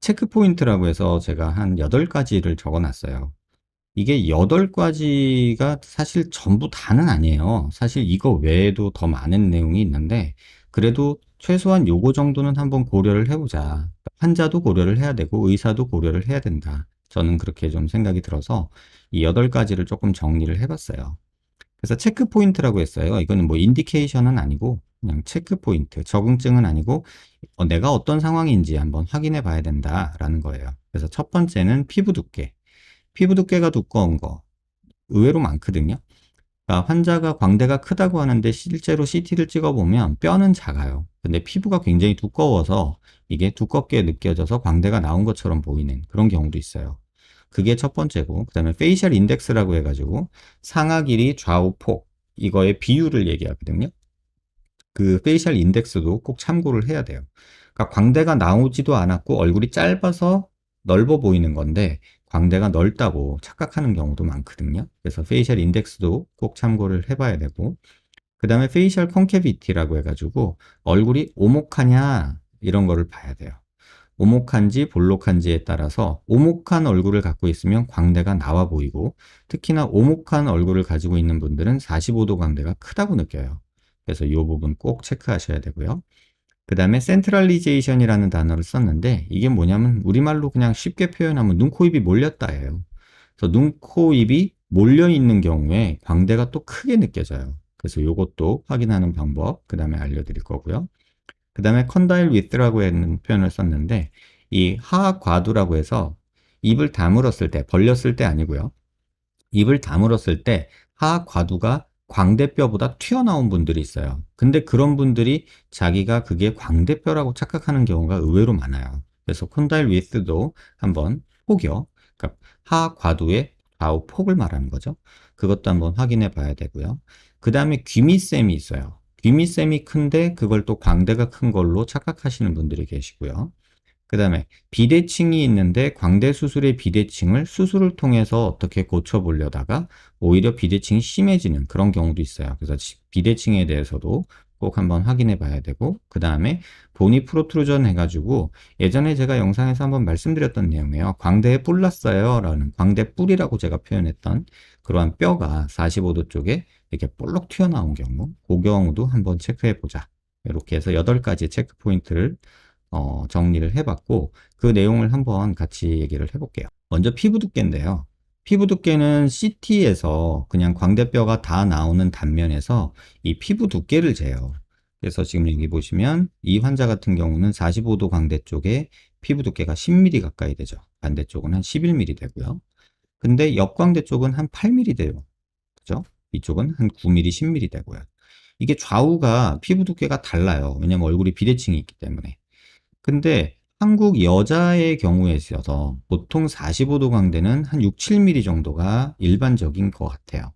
체크 포인트라고 해서 제가 한 8가지를 적어 놨어요. 이게 8가지가 사실 전부 다는 아니에요. 사실 이거 외에도 더 많은 내용이 있는데 그래도 최소한 요거 정도는 한번 고려를 해보자. 환자도 고려를 해야 되고 의사도 고려를 해야 된다. 저는 그렇게 좀 생각이 들어서 이 8가지를 조금 정리를 해봤어요. 그래서 체크 포인트라고 했어요. 이거는 뭐 인디케이션은 아니고 그냥 체크 포인트, 적응증은 아니고 어, 내가 어떤 상황인지 한번 확인해 봐야 된다라는 거예요. 그래서 첫 번째는 피부 두께. 피부 두께가 두꺼운 거 의외로 많거든요. 그러니까 환자가 광대가 크다고 하는데 실제로 CT를 찍어보면 뼈는 작아요. 근데 피부가 굉장히 두꺼워서 이게 두껍게 느껴져서 광대가 나온 것처럼 보이는 그런 경우도 있어요. 그게 첫 번째고, 그 다음에 페이셜 인덱스라고 해가지고 상하 길이 좌우 폭 이거의 비율을 얘기하거든요. 그 페이셜 인덱스도 꼭 참고를 해야 돼요. 그러니까 광대가 나오지도 않았고 얼굴이 짧아서 넓어 보이는 건데 광대가 넓다고 착각하는 경우도 많거든요. 그래서 페이셜 인덱스도 꼭 참고를 해봐야 되고 그 다음에 페이셜 콘케비티라고 해가지고 얼굴이 오목하냐 이런 거를 봐야 돼요. 오목한지 볼록한지에 따라서 오목한 얼굴을 갖고 있으면 광대가 나와 보이고 특히나 오목한 얼굴을 가지고 있는 분들은 45도 광대가 크다고 느껴요. 그래서 이 부분 꼭 체크하셔야 되고요. 그 다음에 센트럴리제이션이라는 단어를 썼는데 이게 뭐냐면 우리말로 그냥 쉽게 표현하면 눈, 코, 입이 몰렸다예요. 그래서 눈, 코, 입이 몰려 있는 경우에 광대가 또 크게 느껴져요. 그래서 이것도 확인하는 방법 그 다음에 알려드릴 거고요. 그 다음에 컨다일 위스라고 하는 표현을 썼는데 이 하악 과두라고 해서 입을 다물었을 때 벌렸을 때 아니고요. 입을 다물었을 때 하악 과두가 광대뼈보다 튀어나온 분들이 있어요. 근데 그런 분들이 자기가 그게 광대뼈라고 착각하는 경우가 의외로 많아요. 그래서 콘다일 위스도 한번 폭이요. 그러니까 하악 과두의 좌우 폭을 말하는 거죠. 그것도 한번 확인해 봐야 되고요. 그 다음에 귀밑샘이 있어요. 귀밑샘이 큰데 그걸 또 광대가 큰 걸로 착각하시는 분들이 계시고요. 그 다음에 비대칭이 있는데 광대 수술의 비대칭을 수술을 통해서 어떻게 고쳐보려다가 오히려 비대칭이 심해지는 그런 경우도 있어요. 그래서 비대칭에 대해서도 꼭 한번 확인해 봐야 되고 그 다음에 보니 프로트루전 해가지고 예전에 제가 영상에서 한번 말씀드렸던 내용이에요. 광대에 뿔 났어요 라는 광대 뿔이라고 제가 표현했던 그러한 뼈가 45도 쪽에 이렇게 볼록 튀어나온 경우 그 경우도 한번 체크해 보자. 이렇게 해서 8가지 체크 포인트를 어, 정리를 해봤고 그 내용을 한번 같이 얘기를 해볼게요. 먼저 피부 두께인데요. 피부 두께는 CT에서 그냥 광대뼈가 다 나오는 단면에서 이 피부 두께를 재요. 그래서 지금 여기 보시면 이 환자 같은 경우는 45도 광대 쪽에 피부 두께가 10mm 가까이 되죠. 반대쪽은 한 11mm 되고요. 근데 옆광대 쪽은 한 8mm 돼요. 그죠? 이쪽은 한 9mm, 10mm 되고요. 이게 좌우가 피부 두께가 달라요. 왜냐면 얼굴이 비대칭이 있기 때문에. 근데 한국 여자의 경우에 있어서 보통 45도 광대는 한 6, 7mm 정도가 일반적인 것 같아요.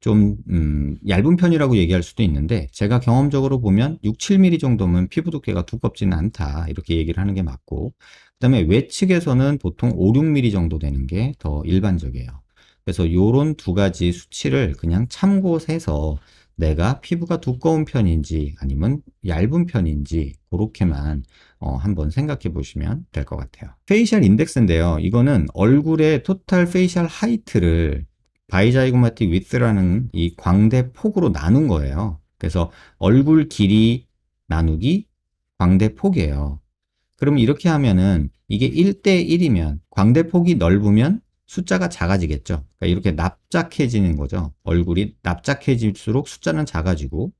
좀 음, 얇은 편이라고 얘기할 수도 있는데 제가 경험적으로 보면 6, 7mm 정도면 피부 두께가 두껍지는 않다 이렇게 얘기를 하는 게 맞고 그 다음에 외측에서는 보통 5, 6mm 정도 되는 게 더 일반적이에요. 그래서 이런 두 가지 수치를 그냥 참고해서 내가 피부가 두꺼운 편인지 아니면 얇은 편인지 그렇게만 어, 한번 생각해 보시면 될 것 같아요. 페이셜 인덱스인데요. 이거는 얼굴의 토탈 페이셜 하이트를 바이자이고마틱 위스라는 이 광대 폭으로 나눈 거예요. 그래서 얼굴 길이 나누기 광대 폭이에요. 그럼 이렇게 하면은 이게 1대 1이면 광대 폭이 넓으면 숫자가 작아지겠죠. 그러니까 이렇게 납작해지는 거죠. 얼굴이 납작해질수록 숫자는 작아지고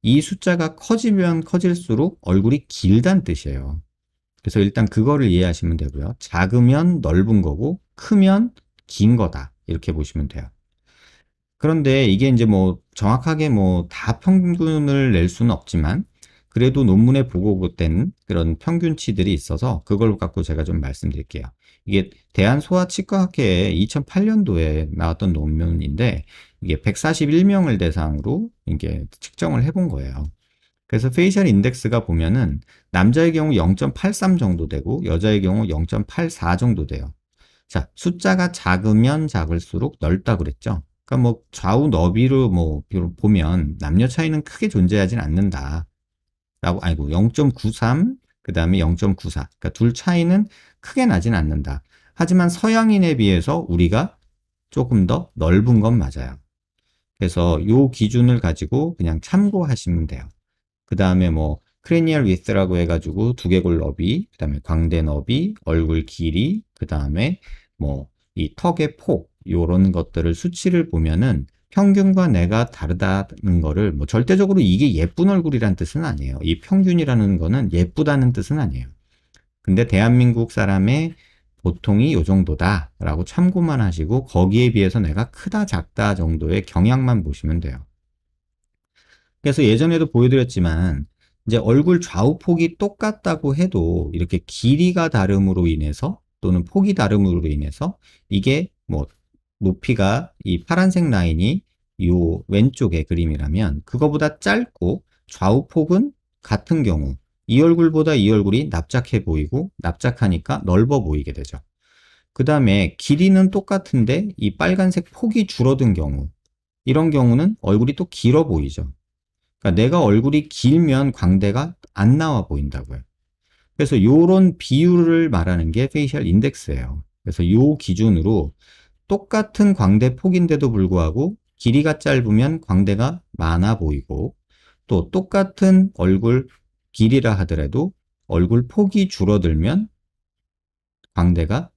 이 숫자가 커지면 커질수록 얼굴이 길다는 뜻이에요. 그래서 일단 그거를 이해하시면 되고요. 작으면 넓은 거고 크면 긴 거다. 이렇게 보시면 돼요. 그런데 이게 이제 뭐 정확하게 뭐 다 평균을 낼 수는 없지만 그래도 논문에 보고된 그런 평균치들이 있어서 그걸 갖고 제가 좀 말씀드릴게요. 이게 대한소아치과학회에 2008년도에 나왔던 논문인데 이게 141명을 대상으로 이게 측정을 해본 거예요. 그래서 페이셜 인덱스가 보면은 남자의 경우 0.83 정도 되고 여자의 경우 0.84 정도 돼요. 자, 숫자가 작으면 작을수록 넓다 그랬죠. 그러니까 뭐 좌우 너비로 뭐 보면 남녀 차이는 크게 존재하진 않는다. 라고 아니고 0.93 그 다음에 0.94. 그러니까 둘 차이는 크게 나진 않는다. 하지만 서양인에 비해서 우리가 조금 더 넓은 건 맞아요. 그래서 요 기준을 가지고 그냥 참고하시면 돼요. 그 다음에 뭐 크레니얼 위스라고 해가지고 두개골 너비, 그 다음에 광대 너비, 얼굴 길이, 그 다음에 뭐 이 턱의 폭 요런 것들을 수치를 보면은 평균과 내가 다르다는 거를 뭐 절대적으로 이게 예쁜 얼굴이란 뜻은 아니에요. 이 평균이라는 거는 예쁘다는 뜻은 아니에요. 근데 대한민국 사람의 보통이 요 정도다라고 참고만 하시고 거기에 비해서 내가 크다 작다 정도의 경향만 보시면 돼요. 그래서 예전에도 보여드렸지만 이제 얼굴 좌우 폭이 똑같다고 해도 이렇게 길이가 다름으로 인해서 또는 폭이 다름으로 인해서 이게 뭐 높이가 이 파란색 라인이 요 왼쪽의 그림이라면 그거보다 짧고 좌우 폭은 같은 경우 이 얼굴보다 이 얼굴이 납작해 보이고 납작하니까 넓어 보이게 되죠. 그 다음에 길이는 똑같은데 이 빨간색 폭이 줄어든 경우 이런 경우는 얼굴이 또 길어 보이죠. 그러니까 내가 얼굴이 길면 광대가 안 나와 보인다고요. 그래서 이런 비율을 말하는 게 페이셜 인덱스예요. 그래서 이 기준으로 똑같은 광대 폭인데도 불구하고 길이가 짧으면 광대가 많아 보이고 또 똑같은 얼굴 길이라 하더라도 얼굴 폭이 줄어들면 광대가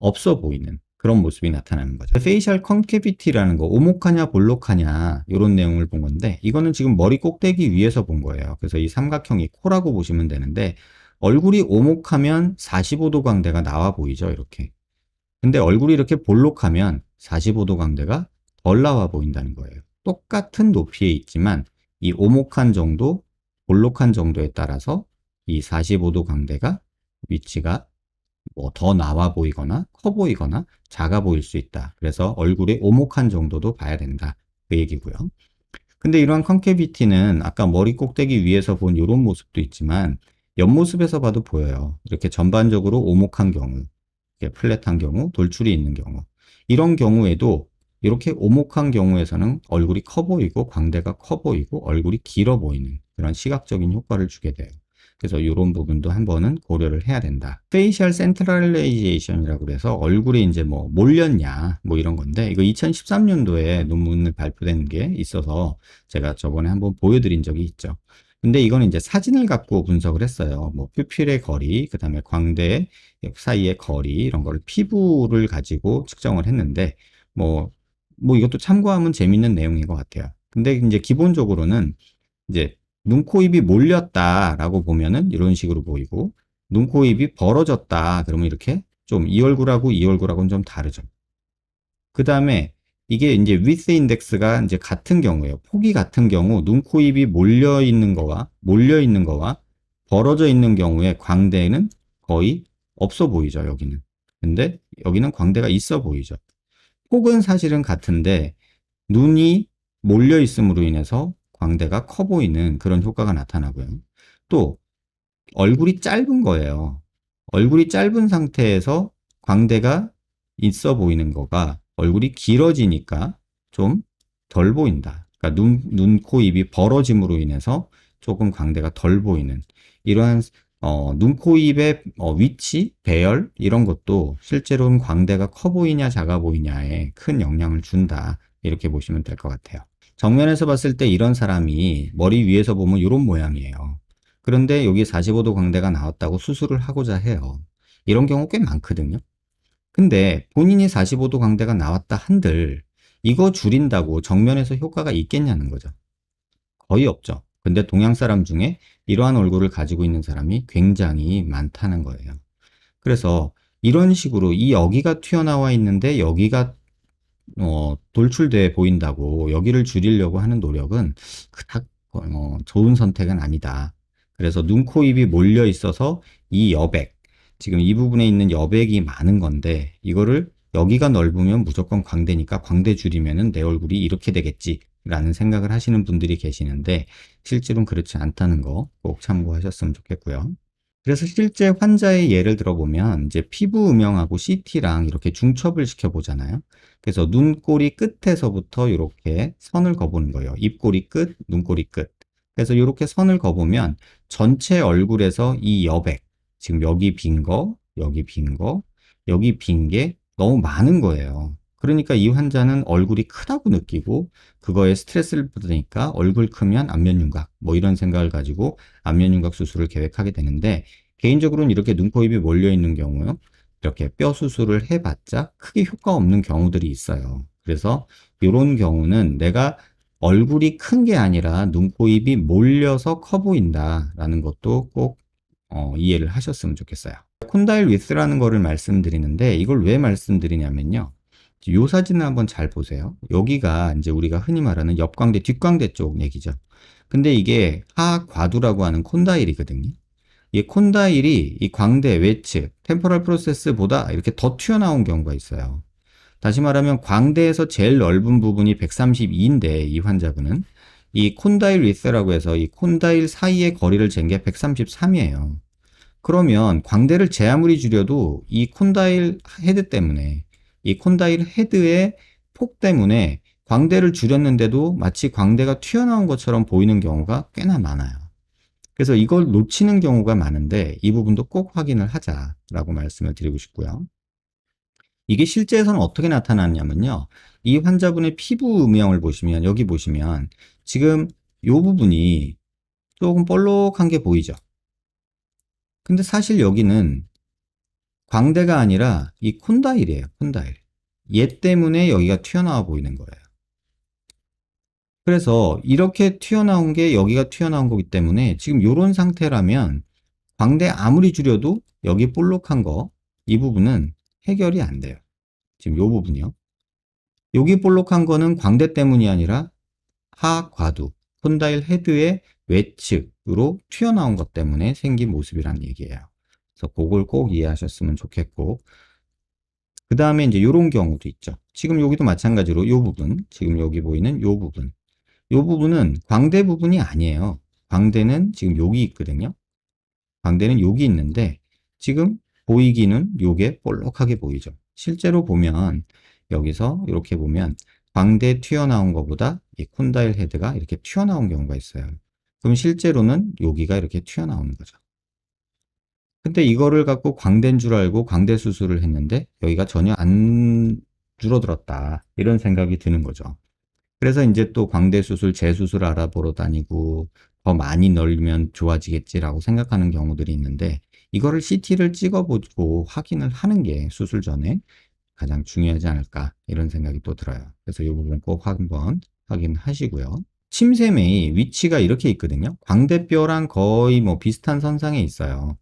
없어 보이는 그런 모습이 나타나는 거죠. 페이셜 컨케비티라는 거, 오목하냐 볼록하냐 이런 내용을 본 건데 이거는 지금 머리 꼭대기 위에서 본 거예요. 그래서 이 삼각형이 코라고 보시면 되는데 얼굴이 오목하면 45도 광대가 나와 보이죠. 이렇게. 근데 얼굴이 이렇게 볼록하면 45도 광대가 덜 나와 보인다는 거예요. 똑같은 높이에 있지만 이 오목한 정도, 볼록한 정도에 따라서 이 45도 광대가 위치가 뭐 더 나와 보이거나 커 보이거나 작아 보일 수 있다. 그래서 얼굴의 오목한 정도도 봐야 된다. 그 얘기고요. 근데 이러한 컨케비티는 아까 머리 꼭대기 위에서 본 이런 모습도 있지만 옆모습에서 봐도 보여요. 이렇게 전반적으로 오목한 경우, 플랫한 경우, 돌출이 있는 경우. 이런 경우에도 이렇게 오목한 경우에서는 얼굴이 커 보이고 광대가 커 보이고 얼굴이 길어 보이는 그런 시각적인 효과를 주게 돼요. 그래서 이런 부분도 한번은 고려를 해야 된다. 페이셜 센트럴레이제이션이라고 그래서 얼굴에 이제 뭐 몰렸냐 뭐 이런 건데 이거 2013년도에 논문을 발표된 게 있어서 제가 저번에 한번 보여드린 적이 있죠. 근데 이거는 이제 사진을 갖고 분석을 했어요. 뭐 퓨필의 거리, 그 다음에 광대 사이의 거리 이런 거를 피부를 가지고 측정을 했는데 뭐, 뭐 이것도 참고하면 재밌는 내용인 것 같아요. 근데 이제 기본적으로는 이제 눈, 코, 입이 몰렸다라고 보면은 이런 식으로 보이고 눈, 코, 입이 벌어졌다 그러면 이렇게 좀 이 얼굴하고 이 얼굴하고는 좀 다르죠. 그 다음에 이게 이제 위스 인덱스가 이제 같은 경우에요. 폭이 같은 경우 눈, 코, 입이 몰려 있는 거와 몰려 있는 거와 벌어져 있는 경우에 광대는 거의 없어 보이죠, 여기는. 근데 여기는 광대가 있어 보이죠. 폭은 사실은 같은데 눈이 몰려 있음으로 인해서 광대가 커 보이는 그런 효과가 나타나고요. 또 얼굴이 짧은 거예요. 얼굴이 짧은 상태에서 광대가 있어 보이는 거가 얼굴이 길어지니까 좀 덜 보인다. 그러니까 눈, 눈, 코, 입이 벌어짐으로 인해서 조금 광대가 덜 보이는 이러한 어, 눈, 코, 입의 어, 위치, 배열 이런 것도 실제로는 광대가 커 보이냐 작아 보이냐에 큰 영향을 준다. 이렇게 보시면 될 것 같아요. 정면에서 봤을 때 이런 사람이 머리 위에서 보면 이런 모양이에요. 그런데 여기 45도 광대가 나왔다고 수술을 하고자 해요. 이런 경우 꽤 많거든요. 근데 본인이 45도 광대가 나왔다 한들 이거 줄인다고 정면에서 효과가 있겠냐는 거죠. 거의 없죠. 근데 동양 사람 중에 이러한 얼굴을 가지고 있는 사람이 굉장히 많다는 거예요. 그래서 이런 식으로 이 여기가 튀어나와 있는데 여기가 어, 돌출돼 보인다고 여기를 줄이려고 하는 노력은 그닥 어, 좋은 선택은 아니다. 그래서 눈, 코, 입이 몰려 있어서 이 여백, 지금 이 부분에 있는 여백이 많은 건데 이거를 여기가 넓으면 무조건 광대니까 광대 줄이면은 내 얼굴이 이렇게 되겠지 라는 생각을 하시는 분들이 계시는데 실제로는 그렇지 않다는 거 꼭 참고하셨으면 좋겠고요. 그래서 실제 환자의 예를 들어보면 이제 피부 음영하고 CT랑 이렇게 중첩을 시켜보잖아요. 그래서 눈꼬리 끝에서부터 이렇게 선을 그어보는 거예요. 입꼬리 끝, 눈꼬리 끝. 그래서 이렇게 선을 그어보면 전체 얼굴에서 이 여백, 지금 여기 빈 거, 여기 빈 거, 여기 빈 게 너무 많은 거예요. 그러니까 이 환자는 얼굴이 크다고 느끼고 그거에 스트레스를 받으니까 얼굴 크면 안면윤곽 뭐 이런 생각을 가지고 안면윤곽 수술을 계획하게 되는데 개인적으로는 이렇게 눈, 코, 입이 몰려 있는 경우요. 이렇게 뼈 수술을 해봤자 크게 효과 없는 경우들이 있어요. 그래서 이런 경우는 내가 얼굴이 큰 게 아니라 눈, 코, 입이 몰려서 커 보인다라는 것도 꼭 어, 이해를 하셨으면 좋겠어요. 콘다일 위스라는 거를 말씀드리는데 이걸 왜 말씀드리냐면요. 요 사진을 한번 잘 보세요. 여기가 이제 우리가 흔히 말하는 옆광대, 뒷광대 쪽 얘기죠. 근데 이게 하과두라고 하는 콘다일이거든요. 이 콘다일이 이 광대 외측, 템포럴 프로세스보다 이렇게 더 튀어나온 경우가 있어요. 다시 말하면 광대에서 제일 넓은 부분이 132인데 이 환자분은 이 콘다일 위스라고 해서 이 콘다일 사이의 거리를 잰 게 133이에요. 그러면 광대를 제 아무리 줄여도 이 콘다일 헤드 때문에 이 콘다일 헤드의 폭 때문에 광대를 줄였는데도 마치 광대가 튀어나온 것처럼 보이는 경우가 꽤나 많아요. 그래서 이걸 놓치는 경우가 많은데 이 부분도 꼭 확인을 하자라고 말씀을 드리고 싶고요. 이게 실제에서는 어떻게 나타나냐면요. 이 환자분의 피부 음영을 보시면 여기 보시면 지금 이 부분이 조금 볼록한 게 보이죠. 근데 사실 여기는 광대가 아니라 이 콘다일이에요. 콘다일. 얘 때문에 여기가 튀어나와 보이는 거예요. 그래서 이렇게 튀어나온 게 여기가 튀어나온 거기 때문에 지금 이런 상태라면 광대 아무리 줄여도 여기 볼록한 거 이 부분은 해결이 안 돼요. 지금 이 부분이요. 여기 볼록한 거는 광대 때문이 아니라 하과두, 콘다일 헤드의 외측으로 튀어나온 것 때문에 생긴 모습이란 얘기예요. 그래서 그걸 꼭 이해하셨으면 좋겠고 그 다음에 이제 이런 경우도 있죠. 지금 여기도 마찬가지로 이 부분, 지금 여기 보이는 이 부분 이 부분은 광대 부분이 아니에요. 광대는 지금 여기 있거든요. 광대는 여기 있는데 지금 보이기는 요게 볼록하게 보이죠. 실제로 보면 여기서 이렇게 보면 광대 튀어나온 것보다 이 콘다일 헤드가 이렇게 튀어나온 경우가 있어요. 그럼 실제로는 여기가 이렇게 튀어나오는 거죠. 근데 이거를 갖고 광대인 줄 알고 광대 수술을 했는데 여기가 전혀 안 줄어들었다. 이런 생각이 드는 거죠. 그래서 이제 또 광대 수술, 재수술 알아보러 다니고 더 많이 넓으면 좋아지겠지라고 생각하는 경우들이 있는데 이거를 CT를 찍어보고 확인을 하는 게 수술 전에 가장 중요하지 않을까 이런 생각이 또 들어요. 그래서 이 부분 꼭 한번 확인하시고요. 침샘의 위치가 이렇게 있거든요. 광대뼈랑 거의 뭐 비슷한 선상에 있어요.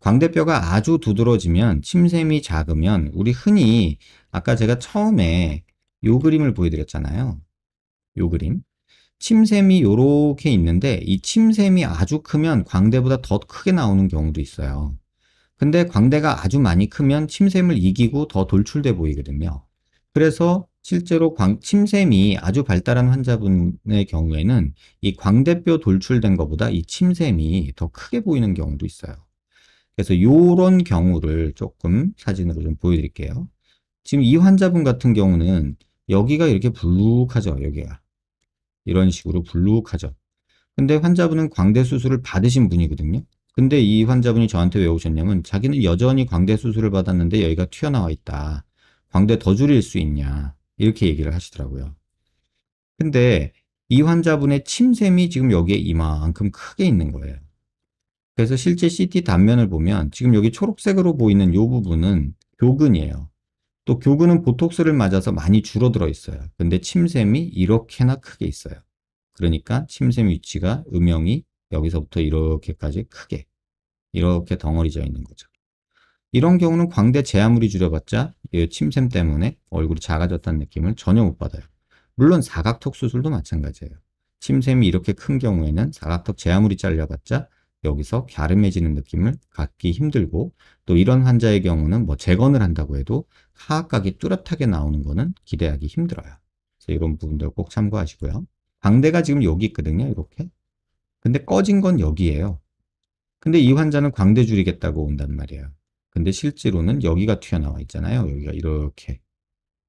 광대뼈가 아주 두드러지면 침샘이 작으면 우리 흔히 아까 제가 처음에 요 그림을 보여드렸잖아요. 요 그림. 침샘이 요렇게 있는데 이 침샘이 아주 크면 광대보다 더 크게 나오는 경우도 있어요. 근데 광대가 아주 많이 크면 침샘을 이기고 더 돌출돼 보이거든요. 그래서 실제로 광, 침샘이 아주 발달한 환자분의 경우에는 이 광대뼈 돌출된 것보다 이 침샘이 더 크게 보이는 경우도 있어요. 그래서 이런 경우를 조금 사진으로 좀 보여드릴게요. 지금 이 환자분 같은 경우는 여기가 이렇게 불룩하죠. 여기가. 이런 식으로 불룩하죠. 근데 환자분은 광대 수술을 받으신 분이거든요. 근데 이 환자분이 저한테 왜 오셨냐면 자기는 여전히 광대 수술을 받았는데 여기가 튀어나와 있다. 광대 더 줄일 수 있냐. 이렇게 얘기를 하시더라고요. 근데 이 환자분의 침샘이 지금 여기에 이만큼 크게 있는 거예요. 그래서 실제 CT 단면을 보면 지금 여기 초록색으로 보이는 이 부분은 교근이에요. 또 교근은 보톡스를 맞아서 많이 줄어들어 있어요. 근데 침샘이 이렇게나 크게 있어요. 그러니까 침샘 위치가 음영이 여기서부터 이렇게까지 크게 이렇게 덩어리져 있는 거죠. 이런 경우는 광대 제 아무리 줄여봤자 침샘 때문에 얼굴이 작아졌다는 느낌을 전혀 못 받아요. 물론 사각턱 수술도 마찬가지예요. 침샘이 이렇게 큰 경우에는 사각턱 제 아무리 잘려봤자 여기서 갸름해지는 느낌을 갖기 힘들고 또 이런 환자의 경우는 뭐 재건을 한다고 해도 하악각이 뚜렷하게 나오는 거는 기대하기 힘들어요. 그래서 이런 부분들 꼭 참고하시고요. 광대가 지금 여기 있거든요. 이렇게. 근데 꺼진 건 여기에요. 근데 이 환자는 광대 줄이겠다고 온단 말이에요. 근데 실제로는 여기가 튀어나와 있잖아요. 여기가 이렇게.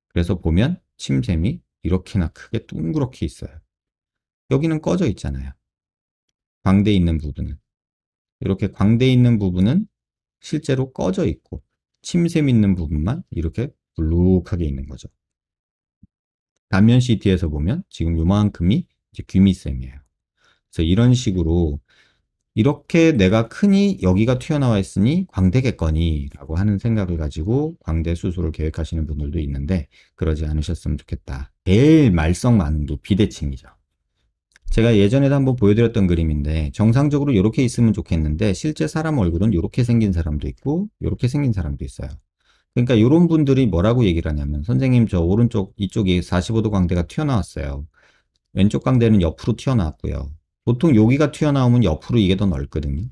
그래서 보면 침샘이 이렇게나 크게 둥그렇게 있어요. 여기는 꺼져 있잖아요. 광대 있는 부분은. 이렇게 광대 있는 부분은 실제로 꺼져 있고 침샘 있는 부분만 이렇게 불룩하게 있는 거죠. 단면 CT에서 보면 지금 요만큼이 이제 귀밑샘이에요. 그래서 이런 식으로 이렇게 내가 크니 여기가 튀어나와 있으니 광대겠거니 라고 하는 생각을 가지고 광대 수술을 계획하시는 분들도 있는데 그러지 않으셨으면 좋겠다. 제일 말썽 많은 게 비대칭이죠. 제가 예전에도 한번 보여드렸던 그림인데 정상적으로 이렇게 있으면 좋겠는데 실제 사람 얼굴은 이렇게 생긴 사람도 있고 이렇게 생긴 사람도 있어요. 그러니까 이런 분들이 뭐라고 얘기를 하냐면 선생님 저 오른쪽 이쪽이 45도 광대가 튀어나왔어요. 왼쪽 광대는 옆으로 튀어나왔고요. 보통 여기가 튀어나오면 옆으로 이게 더 넓거든요.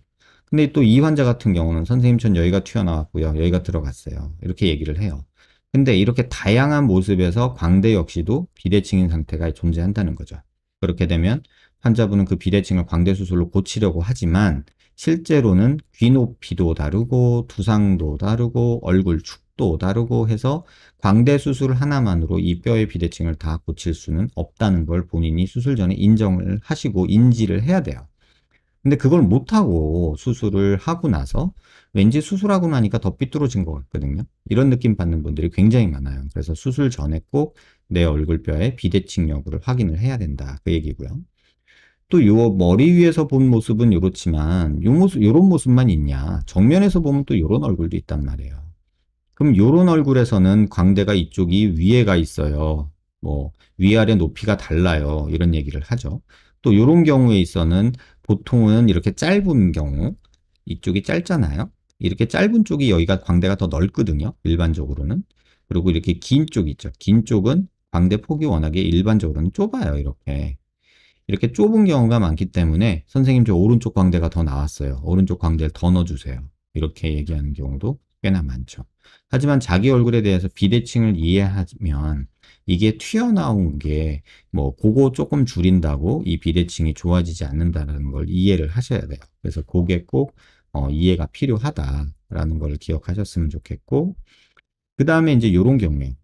근데 또 이 환자 같은 경우는 선생님 전 여기가 튀어나왔고요. 여기가 들어갔어요. 이렇게 얘기를 해요. 근데 이렇게 다양한 모습에서 광대 역시도 비대칭인 상태가 존재한다는 거죠. 그렇게 되면 환자분은 그 비대칭을 광대 수술로 고치려고 하지만 실제로는 귀 높이도 다르고 두상도 다르고 얼굴 축 도 다르고 해서 광대 수술 하나만으로 이 뼈의 비대칭을 다 고칠 수는 없다는 걸 본인이 수술 전에 인정을 하시고 인지를 해야 돼요. 근데 그걸 못하고 수술을 하고 나서 왠지 수술하고 나니까 더 삐뚤어진 것 같거든요. 이런 느낌 받는 분들이 굉장히 많아요. 그래서 수술 전에 꼭 내 얼굴뼈의 비대칭 여부를 확인을 해야 된다. 그 얘기고요. 또 요 머리 위에서 본 모습은 이렇지만 요 모습 요런 모습만 있냐? 정면에서 보면 또 요런 얼굴도 있단 말이에요. 그럼 요런 얼굴에서는 광대가 이쪽이 위에 가 있어요. 뭐 위아래 높이가 달라요. 이런 얘기를 하죠. 또 요런 경우에 있어는 보통은 이렇게 짧은 경우 이쪽이 짧잖아요. 이렇게 짧은 쪽이 여기가 광대가 더 넓거든요. 일반적으로는. 그리고 이렇게 긴 쪽 있죠. 긴 쪽은 광대 폭이 워낙에 일반적으로는 좁아요. 이렇게. 이렇게 좁은 경우가 많기 때문에 선생님 저 오른쪽 광대가 더 나왔어요. 오른쪽 광대를 더 넣어주세요. 이렇게 얘기하는 경우도 꽤나 많죠. 하지만 자기 얼굴에 대해서 비대칭을 이해하면 이게 튀어나온 게 뭐 그거 조금 줄인다고 이 비대칭이 좋아지지 않는다는 걸 이해를 하셔야 돼요. 그래서 그게 꼭 어, 이해가 필요하다라는 걸 기억하셨으면 좋겠고 그 다음에 이제 이런 경우에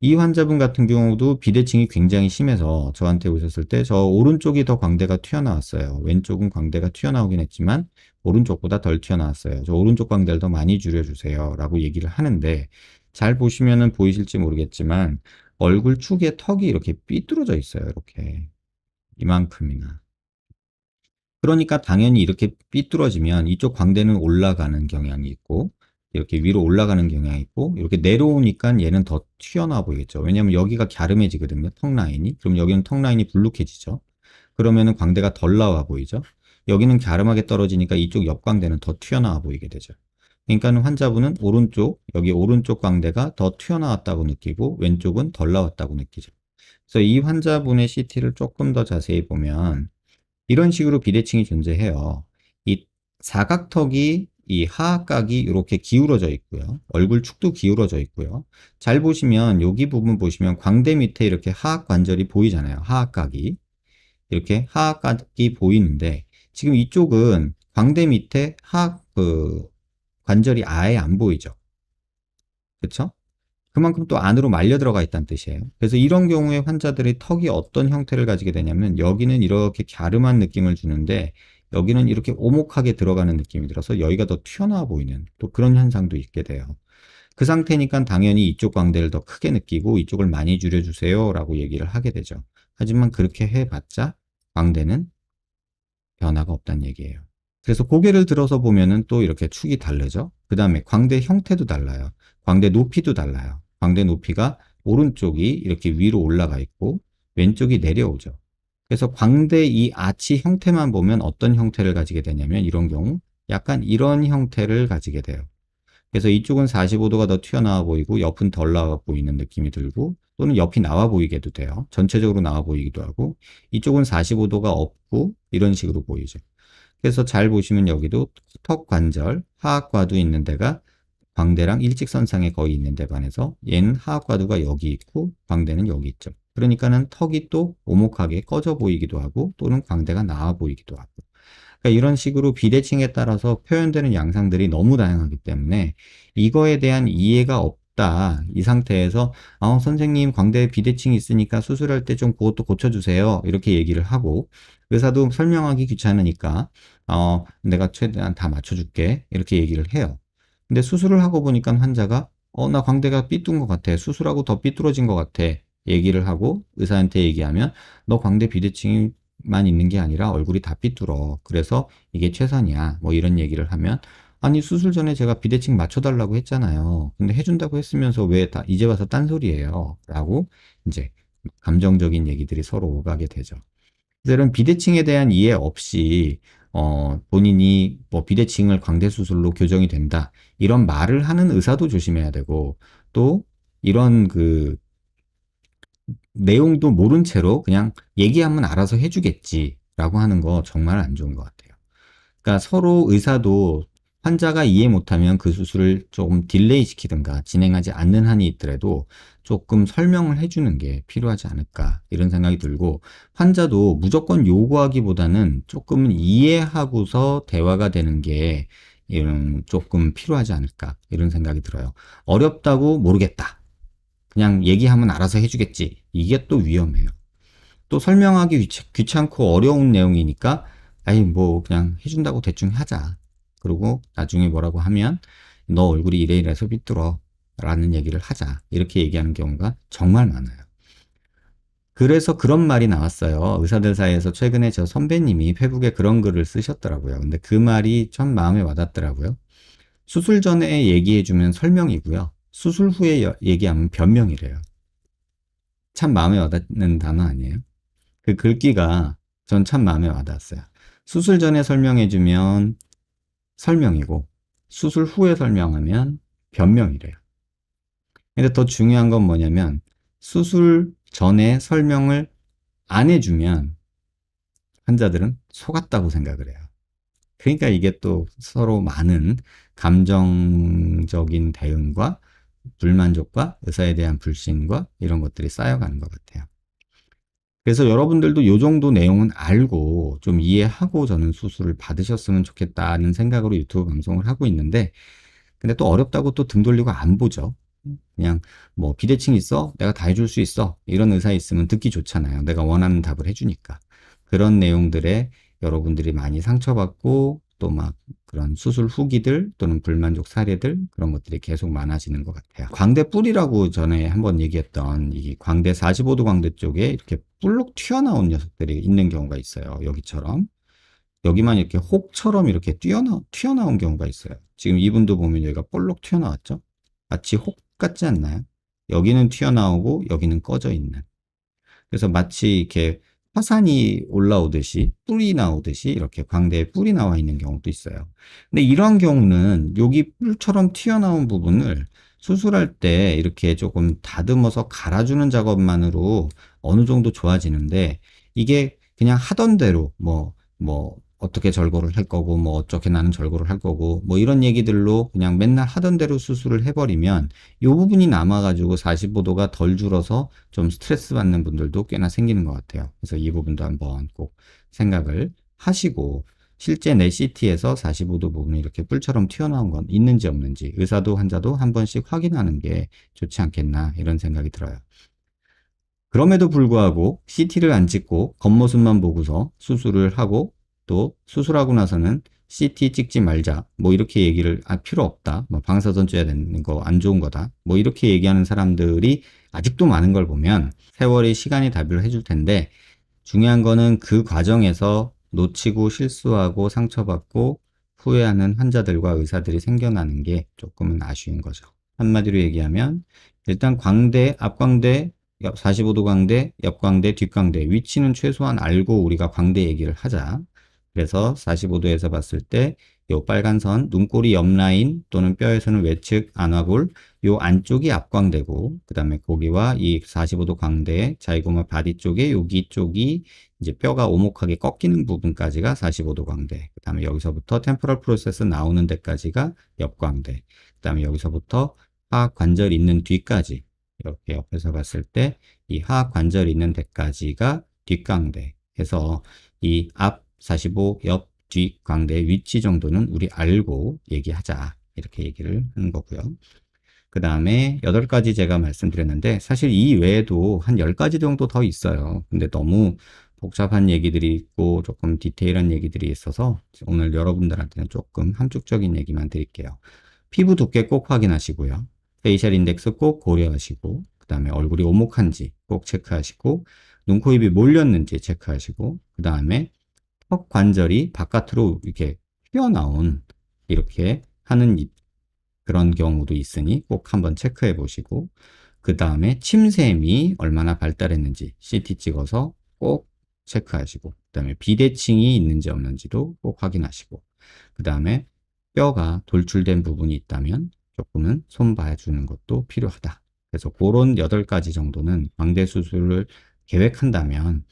이 환자분 같은 경우도 비대칭이 굉장히 심해서 저한테 오셨을 때 저 오른쪽이 더 광대가 튀어나왔어요. 왼쪽은 광대가 튀어나오긴 했지만 오른쪽보다 덜 튀어나왔어요. 저 오른쪽 광대를 더 많이 줄여주세요. 라고 얘기를 하는데 잘 보시면은 보이실지 모르겠지만 얼굴 축에 턱이 이렇게 삐뚤어져 있어요. 이렇게 이만큼이나. 그러니까 당연히 이렇게 삐뚤어지면 이쪽 광대는 올라가는 경향이 있고 이렇게 위로 올라가는 경향이 있고 이렇게 내려오니까 얘는 더 튀어나와 보이겠죠. 왜냐하면 여기가 갸름해지거든요. 턱 라인이. 그럼 여기는 턱 라인이 불룩해지죠. 그러면은 광대가 덜 나와 보이죠. 여기는 갸름하게 떨어지니까 이쪽 옆광대는 더 튀어나와 보이게 되죠. 그러니까 환자분은 오른쪽, 여기 오른쪽 광대가 더 튀어나왔다고 느끼고 왼쪽은 덜 나왔다고 느끼죠. 그래서 이 환자분의 CT를 조금 더 자세히 보면 이런 식으로 비대칭이 존재해요. 이 사각턱이 이 하악각이 이렇게 기울어져 있고요. 얼굴 축도 기울어져 있고요. 잘 보시면 여기 부분 보시면 광대 밑에 이렇게 하악 관절이 보이잖아요. 하악각이. 이렇게 하악각이 보이는데 지금 이쪽은 광대 밑에 하악 그 관절이 아예 안 보이죠. 그렇죠? 그만큼 또 안으로 말려 들어가 있다는 뜻이에요. 그래서 이런 경우에 환자들이 턱이 어떤 형태를 가지게 되냐면 여기는 이렇게 갸름한 느낌을 주는데 여기는 이렇게 오목하게 들어가는 느낌이 들어서 여기가 더 튀어나와 보이는 또 그런 현상도 있게 돼요. 그 상태니까 당연히 이쪽 광대를 더 크게 느끼고 이쪽을 많이 줄여주세요 라고 얘기를 하게 되죠. 하지만 그렇게 해봤자 광대는 변화가 없다는 얘기예요. 그래서 고개를 들어서 보면은 또 이렇게 축이 다르죠. 그 다음에 광대 형태도 달라요. 광대 높이도 달라요. 광대 높이가 오른쪽이 이렇게 위로 올라가 있고 왼쪽이 내려오죠. 그래서 광대 이 아치 형태만 보면 어떤 형태를 가지게 되냐면 이런 경우 약간 이런 형태를 가지게 돼요. 그래서 이쪽은 45도가 더 튀어나와 보이고 옆은 덜 나와 보이는 느낌이 들고 또는 옆이 나와 보이게도 돼요. 전체적으로 나와 보이기도 하고 이쪽은 45도가 없고 이런 식으로 보이죠. 그래서 잘 보시면 여기도 턱 관절 하악과도 있는 데가 광대랑 일직선상에 거의 있는 데 반해서 얘는 하악과도가 여기 있고 광대는 여기 있죠. 그러니까는 턱이 또 오목하게 꺼져 보이기도 하고 또는 광대가 나와 보이기도 하고 그러니까 이런 식으로 비대칭에 따라서 표현되는 양상들이 너무 다양하기 때문에 이거에 대한 이해가 없다. 이 상태에서 아, 선생님 광대에 비대칭이 있으니까 수술할 때 좀 그것도 고쳐주세요. 이렇게 얘기를 하고 의사도 설명하기 귀찮으니까 어, 내가 최대한 다 맞춰줄게. 이렇게 얘기를 해요. 근데 수술을 하고 보니까 환자가 어, 나 광대가 삐뚤은 것 같아. 수술하고 더 삐뚤어진 것 같아. 얘기를 하고 의사한테 얘기하면 너 광대 비대칭만 있는 게 아니라 얼굴이 다 삐뚤어. 그래서 이게 최선이야. 뭐 이런 얘기를 하면 아니 수술 전에 제가 비대칭 맞춰달라고 했잖아요. 근데 해준다고 했으면서 왜 다 이제 와서 딴소리예요. 라고 이제 감정적인 얘기들이 서로 오가게 되죠. 이런 비대칭에 대한 이해 없이 어, 본인이 뭐 비대칭을 광대 수술로 교정이 된다 이런 말을 하는 의사도 조심해야 되고 또 이런 그 내용도 모른 채로 그냥 얘기하면 알아서 해주겠지라고 하는 거 정말 안 좋은 것 같아요. 그러니까 서로 의사도 환자가 이해 못하면 그 수술을 조금 딜레이 시키든가 진행하지 않는 한이 있더라도 조금 설명을 해주는 게 필요하지 않을까 이런 생각이 들고 환자도 무조건 요구하기보다는 조금 이해하고서 대화가 되는 게 이런 조금 필요하지 않을까 이런 생각이 들어요. 어렵다고 모르겠다. 그냥 얘기하면 알아서 해주겠지. 이게 또 위험해요. 또 설명하기 귀찮고 어려운 내용이니까 아이 뭐 그냥 해준다고 대충 하자. 그리고 나중에 뭐라고 하면 너 얼굴이 이래 이래서 삐뚤어 라는 얘기를 하자 이렇게 얘기하는 경우가 정말 많아요. 그래서 그런 말이 나왔어요. 의사들 사이에서 최근에 저 선배님이 페북에 그런 글을 쓰셨더라고요. 근데 그 말이 참 마음에 와닿더라고요. 수술 전에 얘기해주면 설명이고요. 수술 후에 얘기하면 변명이래요. 참 마음에 와닿는 단어 아니에요? 그 글귀가 전 참 마음에 와닿았어요. 수술 전에 설명해주면 설명이고 수술 후에 설명하면 변명이래요. 근데 더 중요한 건 뭐냐면 수술 전에 설명을 안 해주면 환자들은 속았다고 생각을 해요. 그러니까 이게 또 서로 많은 감정적인 대응과 불만족과 의사에 대한 불신과 이런 것들이 쌓여가는 것 같아요. 그래서 여러분들도 이 정도 내용은 알고 좀 이해하고 저는 수술을 받으셨으면 좋겠다는 생각으로 유튜브 방송을 하고 있는데 근데 또 어렵다고 또 등 돌리고 안 보죠. 그냥 뭐 비대칭 있어? 내가 다 해줄 수 있어? 이런 의사 있으면 듣기 좋잖아요. 내가 원하는 답을 해주니까. 그런 내용들에 여러분들이 많이 상처받고 또 막 그런 수술 후기들 또는 불만족 사례들 그런 것들이 계속 많아지는 것 같아요. 광대 뿔이라고 전에 한번 얘기했던 이 광대 45도 광대 쪽에 이렇게 뿔록 튀어나온 녀석들이 있는 경우가 있어요. 여기처럼. 여기만 이렇게 혹처럼 이렇게 튀어나, 튀어나온 경우가 있어요. 지금 이분도 보면 여기가 볼록 튀어나왔죠? 마치 혹 같지 않나요? 여기는 튀어나오고 여기는 꺼져 있는. 그래서 마치 이렇게 화산이 올라오듯이 뿔이 나오듯이 이렇게 광대에 뿔이 나와 있는 경우도 있어요. 근데 이런 경우는 여기 뿔처럼 튀어나온 부분을 수술할 때 이렇게 조금 다듬어서 갈아주는 작업만으로 어느 정도 좋아지는데 이게 그냥 하던 대로 뭐, 뭐, 어떻게 절골을 할 거고 뭐 어떻게 나는 절골을 할 거고 뭐 이런 얘기들로 그냥 맨날 하던 대로 수술을 해버리면 이 부분이 남아가지고 45도가 덜 줄어서 좀 스트레스 받는 분들도 꽤나 생기는 것 같아요. 그래서 이 부분도 한번 꼭 생각을 하시고 실제 내 CT에서 45도 부분이 이렇게 뿔처럼 튀어나온 건 있는지 없는지 의사도 환자도 한 번씩 확인하는 게 좋지 않겠나 이런 생각이 들어요. 그럼에도 불구하고 CT를 안 찍고 겉모습만 보고서 수술을 하고 또 수술하고 나서는 CT 찍지 말자 뭐 이렇게 얘기를 할 필요 없다 뭐 방사선 쬐야 되는 거 안 좋은 거다 뭐 이렇게 얘기하는 사람들이 아직도 많은 걸 보면 세월이 시간이 답을 해줄 텐데 중요한 거는 그 과정에서 놓치고 실수하고 상처받고 후회하는 환자들과 의사들이 생겨나는 게 조금은 아쉬운 거죠. 한마디로 얘기하면 일단 광대, 앞광대, 45도 광대, 옆광대, 뒷광대 위치는 최소한 알고 우리가 광대 얘기를 하자. 그래서 45도에서 봤을 때 요 빨간 선 눈꼬리 옆 라인 또는 뼈에서는 외측 안화골 요 안쪽이 앞광대고 그 다음에 고기와 이 45도 광대 자이고마 바디 쪽에 여기 쪽이 이제 뼈가 오목하게 꺾이는 부분까지가 45도 광대 그 다음에 여기서부터 템포럴 프로세스 나오는 데까지가 옆광대 그 다음에 여기서부터 하악 관절 있는 뒤까지 이렇게 옆에서 봤을 때 이 하악 관절 있는 데까지가 뒷광대. 해서 이 앞 45, 옆 뒤 광대의 위치 정도는 우리 알고 얘기하자. 이렇게 얘기를 하는 거고요. 그 다음에 8가지 제가 말씀드렸는데 사실 이 외에도 한 10가지 정도 더 있어요. 근데 너무 복잡한 얘기들이 있고 조금 디테일한 얘기들이 있어서 오늘 여러분들한테는 조금 함축적인 얘기만 드릴게요. 피부 두께 꼭 확인하시고요. 페이셜 인덱스 꼭 고려하시고 그 다음에 얼굴이 오목한지 꼭 체크하시고 눈, 코, 입이 몰렸는지 체크하시고 그 다음에 턱 관절이 바깥으로 이렇게 튀어나온 이렇게 하는 이- 그런 경우도 있으니 꼭 한번 체크해 보시고 그 다음에 침샘이 얼마나 발달했는지 CT 찍어서 꼭 체크하시고 그 다음에 비대칭이 있는지 없는지도 꼭 확인하시고 그 다음에 뼈가 돌출된 부분이 있다면 조금은 손 봐주는 것도 필요하다. 그래서 그런 8가지 정도는 광대 수술을 계획한다면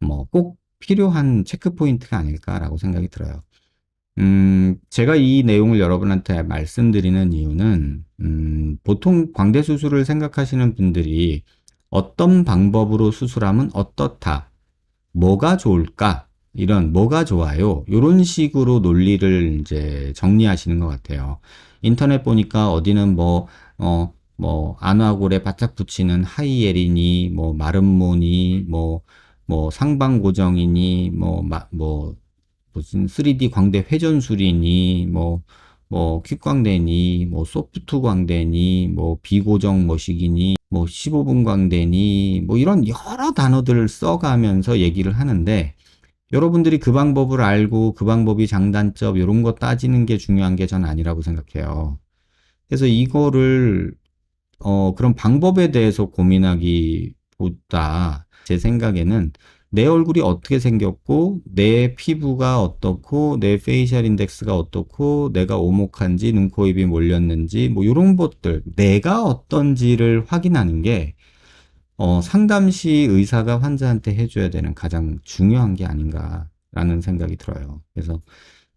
뭐 꼭 필요한 체크 포인트가 아닐까라고 생각이 들어요. 음, 제가 이 내용을 여러분한테 말씀드리는 이유는, 음, 보통 광대 수술을 생각하시는 분들이 어떤 방법으로 수술하면 어떻다, 뭐가 좋을까, 이런 뭐가 좋아요, 이런 식으로 논리를 이제 정리하시는 것 같아요. 인터넷 보니까 어디는 뭐, 어, 뭐, 안화골에 바짝 붙이는 하이에린이, 뭐, 마름모니, 뭐, 뭐, 상방 고정이니, 뭐, 마, 뭐, 무슨 3D 광대 회전술이니, 뭐, 뭐, 퀵광대니, 뭐, 소프트 광대니, 뭐, 비고정 머시기니, 뭐, 15분 광대니, 뭐, 이런 여러 단어들을 써가면서 얘기를 하는데, 여러분들이 그 방법을 알고 그 방법이 장단점, 이런 거 따지는 게 중요한 게 전 아니라고 생각해요. 그래서 이거를, 어, 그런 방법에 대해서 고민하기보다, 제 생각에는 내 얼굴이 어떻게 생겼고, 내 피부가 어떻고, 내 페이셜 인덱스가 어떻고, 내가 오목한지, 눈, 코, 입이 몰렸는지, 뭐, 이런 것들, 내가 어떤지를 확인하는 게, 어, 상담 시 의사가 환자한테 해줘야 되는 가장 중요한 게 아닌가라는 생각이 들어요. 그래서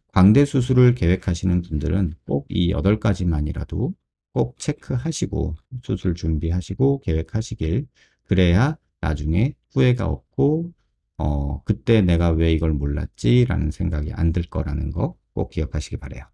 광대 수술을 계획하시는 분들은 꼭이 8가지만이라도 꼭 체크하시고 수술 준비하시고 계획하시길 그래야 나중에 후회가 없고 어, 그때 내가 왜 이걸 몰랐지라는 생각이 안 들 거라는 거 꼭 기억하시기 바래요.